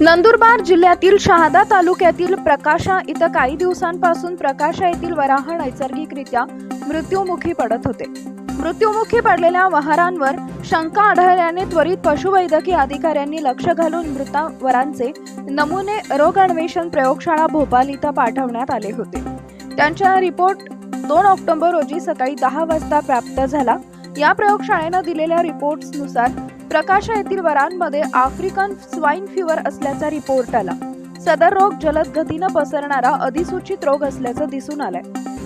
नंदुरबार जिल्ह्यातील शहादा तालुक्यातील प्रकाशा इथं काही दिवसांपासून प्रकाशा येथील वराह नैसर्गिकरित्या मृत्युमुखी पडत होते. मृत्युमुखी पडलेल्या वहारांवर शंका आढळल्याने त्वरित पशुवैद्यकीय अधिकाऱ्यांनी लक्ष घालून मृत वरांचे नमुने रोग अन्वेषण प्रयोगशाळा भोपाल इथं पाठवण्यात आले होते. त्यांचा रिपोर्ट दोन ऑक्टोबर रोजी सकाळी दहा वाजता प्राप्त झाला. या प्रयोगशाळेनं दिलेल्या रिपोर्ट्सनुसार प्रकाशा येथील वरांमध्ये आफ्रिकन स्वाईन फिवर असल्याचा रिपोर्ट आला. सदर रोग जलद गतीनं पसरणारा अधिसूचित रोग असल्याचं दिसून आलंय.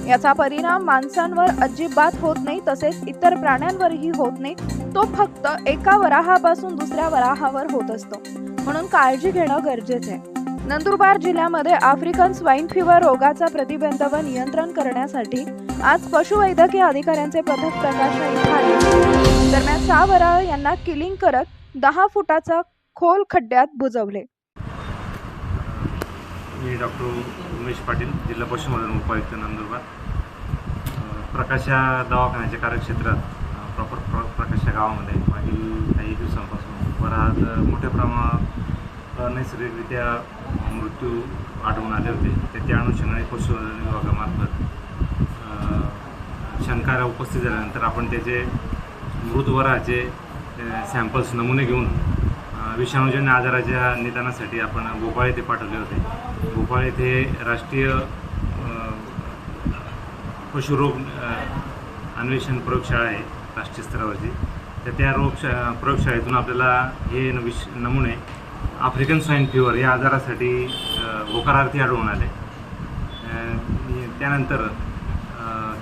याचा परिणाम माणसांवर अजिबात होत नाही तसेच इतर प्राण्यांवरही होत नाही. तो फक्त एका वराहापासून दुसऱ्या वराहावर होत असतो. म्हणून काळजी घेणं गरजेचं आहे. नंदुरबार जिल्ह्यामध्ये आफ्रिकन स्वाईन फिवर रोगाचा प्रतिबंध व नियंत्रण करण्यासाठी आज पशुवैद्यकीय अधिकाऱ्यांचे पथक प्रकाश दरम्यान सहा यांना किलिंग करत दहा फुटाचा खोल खड्ड्यात बुजवले. मी डॉक्टर उमेश पाटील जिल्हा पशुसंवर्धन उपायुक्त नंदुरबार. प्रकाश या दवाखान्याच्या कार्यक्षेत्रात प्रॉपर प्र प्रकाशा गावामध्ये मागील काही दिवसांपासून बराच मोठ्या प्रमाणात नैसर्गिकरित्या मृत्यू आढळून आले होते. तर त्या अनुषंगाने पशुसंवर्धन विभागामार्फत अ, उपस्थित झाल्यानंतर आपण त्याचे मृतवराचे सॅम्पल्स नमुने घेऊन विषाणूजन्य आजाराच्या निदानासाठी आपण भोपाळ येथे पाठवले होते. भोपाळ येथे राष्ट्रीय पशुरोग अन्वेषण प्रयोगशाळा आहे राष्ट्रीय स्तरावरची तर त्या रोग प्रयोगशाळेतून आपल्याला हे न- नमुने आफ्रिकन स्वाईन फिवर या आजारासाठी होकारार्थी आढळून आले. त्यानंतर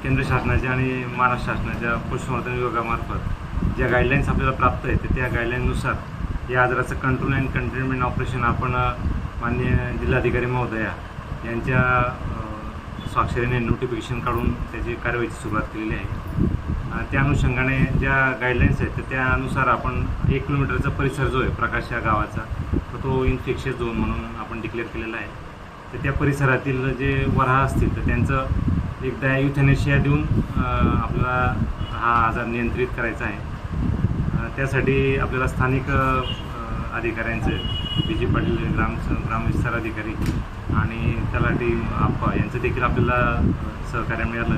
केंद्र शासनाच्या आणि महाराष्ट्र शासनाच्या पशुसंवर्धन विभागामार्फत ज्या गाईडलाईन्स आपल्याला प्राप्त आहेत त्या गाईडलाईननुसार या आजाराचं कंट्रोल अँड कंटेनमेंट ऑपरेशन आपण मान्य माननीय जिल्हाधिकारी महोदया यांच्या स्वाक्षरीने नोटिफिकेशन काढून त्याची कारवाईची सुरुवात केलेली आहे. त्या अनुषंगाने ज्या गाईडलाईन्स आहेत तर त्यानुसार आपण एक किलोमीटरचा परिसर जो आहे प्रकाश या गावाचा तर तो इन्फेक्शियस झोन म्हणून आपण डिक्लेअर केलेला आहे. तर त्या परिसरातील जे वराह असतील तर त्यांचं एकदा युथेनेशिया देऊन आपल्याला हा आजार नियंत्रित करायचा आहे. त्यासाठी आपल्याला स्थानिक अधिकाऱ्यांचे बी जी पाटील ग्राम ग्रामविस्तार अधिकारी आणि तलाठी आप्पा यांचं देखील आपल्याला सहकार्य मिळालं.